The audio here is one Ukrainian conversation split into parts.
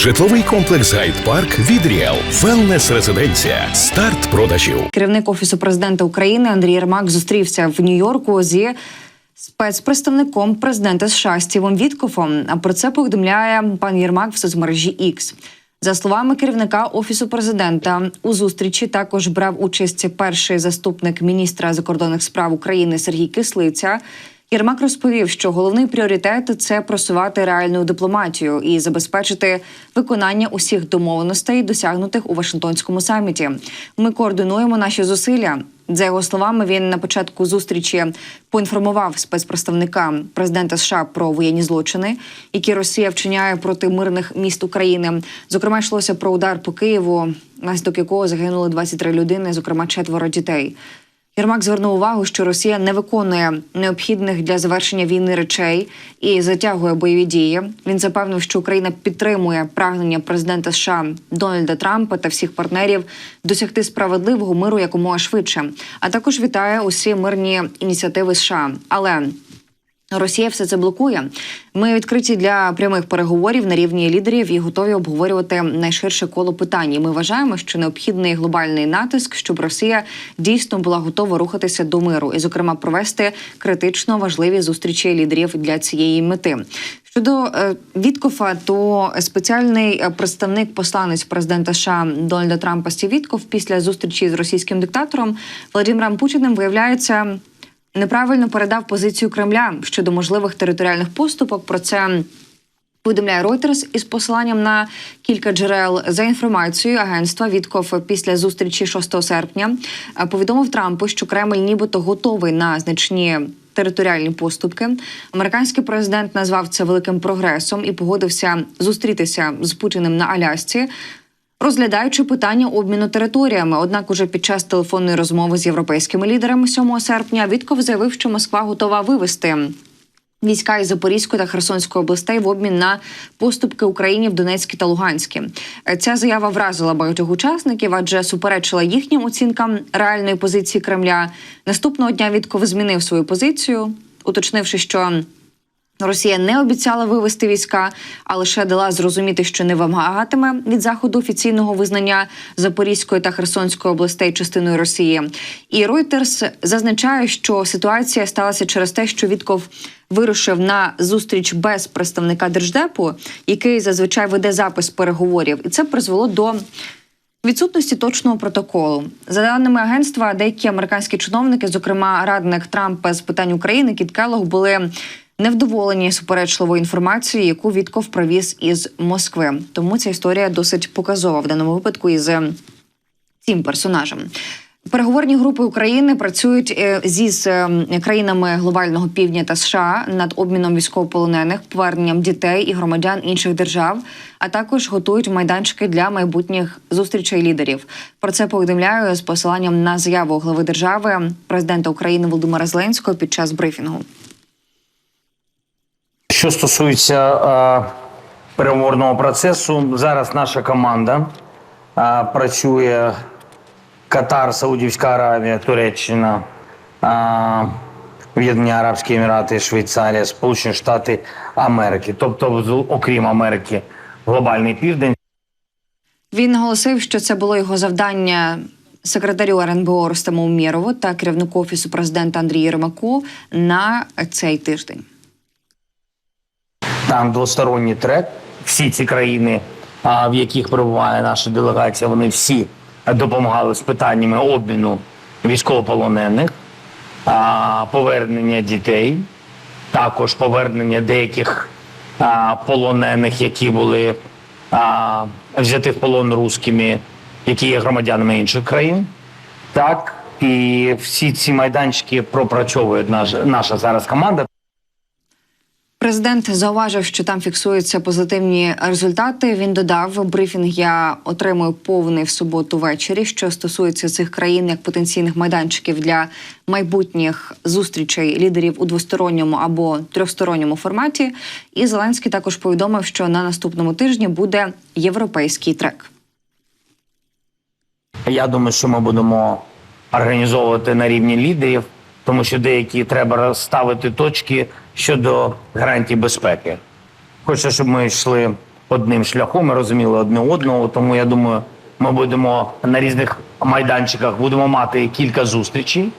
Житловий комплекс Гайд Парк від Ріел. Велнес резиденція. Старт продажів. Керівник офісу президента України Андрій Єрмак зустрівся в Нью-Йорку зі спецпредставником президента США Стівом Віткофом. А про це повідомляє пан Єрмак в соцмережі X. За словами керівника офісу президента, у зустрічі також брав участь перший заступник міністра закордонних справ України Сергій Кислиця. Єрмак розповів, що головний пріоритет це просувати реальну дипломатію і забезпечити виконання усіх домовленостей, досягнутих у Вашингтонському саміті. Ми координуємо наші зусилля. За його словами, він на початку зустрічі поінформував спецпредставника президента США про воєнні злочини, які Росія вчиняє проти мирних міст України. Зокрема, йшлося про удар по Києву, внаслідок якого загинули 23 людини, зокрема четверо дітей. Єрмак звернув увагу, що Росія не виконує необхідних для завершення війни речей і затягує бойові дії. Він запевнив, що Україна підтримує прагнення президента США Дональда Трампа та всіх партнерів досягти справедливого миру якомога швидше. А також вітає усі мирні ініціативи США. Але Росія все це блокує. Ми відкриті для прямих переговорів на рівні лідерів і готові обговорювати найширше коло питань. І Ми вважаємо, що необхідний глобальний натиск, щоб Росія дійсно була готова рухатися до миру, і, зокрема, провести критично важливі зустрічі лідерів для цієї мети. Щодо е, Віткофа, то спеціальний е, представник посланець президента США Дональда Трампа Стів Вітков після зустрічі з російським диктатором Владимиром Путіним виявляється неправильно передав позицію Кремля щодо можливих територіальних поступок. Про це повідомляє Reuters із посиланням на кілька джерел за інформацією агентства Вітков після зустрічі 6 серпня е, повідомив Трампу, що Кремль нібито готовий на значні. Територіальні поступки американський президент назвав це великим прогресом і погодився зустрітися з Путіним на Алясці, розглядаючи питання обміну територіями. Однак, уже під час телефонної розмови з європейськими лідерами 7 серпня Вітков заявив, що Москва готова вивести. Війська із Запорізької та Херсонської областей в обмін на поступки Україні в Донецькій та Луганській. Ця заява вразила багатьох учасників, адже суперечила їхнім оцінкам реальної позиції Кремля. Наступного дня Вітков змінив свою позицію, уточнивши, що Росія не обіцяла вивести війська, а лише дала зрозуміти, що не вимагатиме від заходу офіційного визнання Запорізької та Херсонської областей частиною Росії. І Reuters зазначає, що ситуація сталася через те, що Вітков вирушив на зустріч без представника держдепу, який зазвичай веде запис переговорів, і це призвело до. Відсутності точного протоколу за даними агентства, деякі американські чиновники, зокрема радник Трампа з питань України Кіт Келлог, були невдоволені суперечливою інформацією, яку Вітков привіз із Москви. Тому ця історія досить показова в даному випадку із е, цим персонажем. Переговорні групи України працюють е, зі е, країнами глобального півдня та США над обміном військовополонених, поверненням дітей і громадян інших держав, а також готують майданчики для майбутніх зустрічей лідерів. Про це повідомляю з посиланням на заяву глави держави президента України Володимира Зеленського під час брифінгу. Що стосується е, переговорного процесу, зараз наша команда е, працює Катар, Саудівська Аравія, Туреччина, е, Об'єднані Арабські Емірати, Швейцарія, Сполучені Штати Америки, тобто, окрім Америки, глобальний південь. Він наголосив, що це було його завдання секретарю РНБО Рустему Умєрову та керівнику офісу президента Андрію Єрмаку на цей тиждень. Там двосторонній трек. Всі ці країни, в яких перебуває наша делегація, вони всі допомагали з питаннями обміну військовополонених, повернення дітей, також повернення деяких полонених, які були а, взяті в полон русскими, які є громадянами інших країн. Так, і всі ці майданчики пропрацьовує наша, наша зараз команда. Президент зауважив, що там фіксуються позитивні результати. Він додав, брифінг я отримую повний в суботу ввечері, що стосується цих країн як потенційних майданчиків для майбутніх зустрічей лідерів у двосторонньому або трьохсторонньому форматі. І Зеленський також повідомив, що на наступному тижні буде європейський трек. Я думаю, що ми будемо організовувати на рівні лідерів, тому що деякі треба розставити точки щодо гарантій безпеки. Хочу, щоб ми йшли одним шляхом, ми розуміли одне одного. Тому я думаю, ми будемо на різних майданчиках будемо мати кілька зустрічей.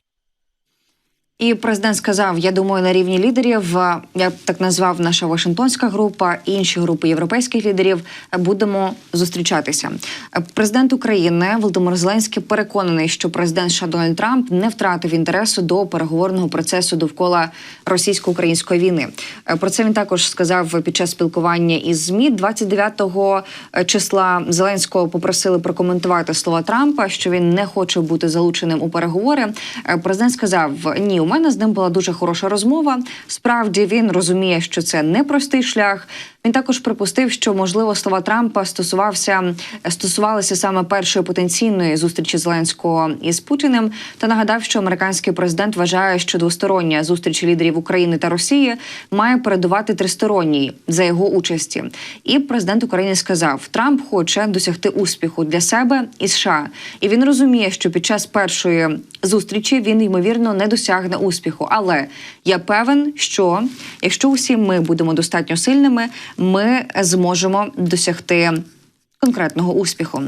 І президент сказав: я думаю, на рівні лідерів, е, я так назвав наша Вашингтонська група, інші групи європейських лідерів е, будемо зустрічатися. Е, Президент України Володимир Зеленський переконаний, що президент США Трамп не втратив інтересу до переговорного процесу довкола російсько-української війни. Про це він також сказав під час спілкування із змі 29 числа. Зеленського попросили прокоментувати слова Трампа, що він не хоче бути залученим у переговори. Президент сказав: Ні, мене з ним була дуже хороша розмова. Справді він розуміє, що це непростий шлях. Він також припустив, що можливо слова Трампа стосувався стосувалися саме першої потенційної зустрічі Зеленського із Путіним. Та нагадав, що американський президент вважає, що двостороння зустріч лідерів України та Росії має передувати тристоронній за його участі. І президент України сказав: Трамп хоче досягти успіху для себе і США, і він розуміє, що під час першої зустрічі він ймовірно не досягне успіху. Але я певен, що якщо усі ми будемо достатньо сильними, ми зможемо досягти конкретного успіху.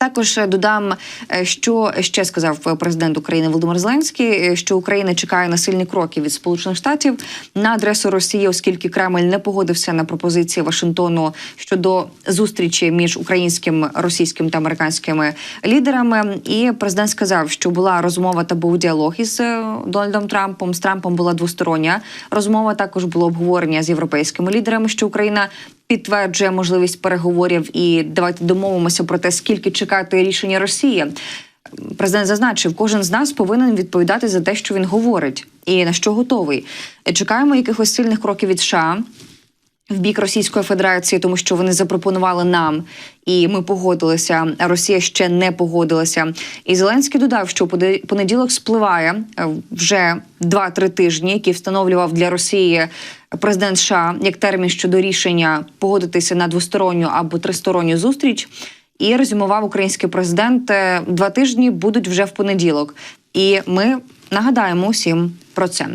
Також е, додам, е, що ще сказав президент України Володимир Зеленський, е, що Україна чекає на сильні кроки від Сполучених Штатів на адресу Росії, оскільки Кремль не погодився на пропозиції Вашингтону щодо зустрічі між українським, російським та американськими лідерами. І президент сказав, що була розмова та був діалог із е, Дональдом Трампом. З Трампом була двостороння розмова. Також було обговорення з європейськими лідерами, що Україна підтверджує можливість переговорів. І давайте домовимося про те, скільки чекати рішення Росії. Президент зазначив, кожен з нас повинен відповідати за те, що він говорить, і на що готовий. Чекаємо якихось сильних кроків від США. В бік Російської Федерації, тому що вони запропонували нам, і ми погодилися. А Росія ще не погодилася. І Зеленський додав, що понеділок спливає е, вже 2-3 тижні, які встановлював для Росії президент США як термін щодо рішення погодитися на двосторонню або тристоронню зустріч. І резюмував український президент е, два тижні будуть вже в понеділок. І ми нагадаємо усім про це.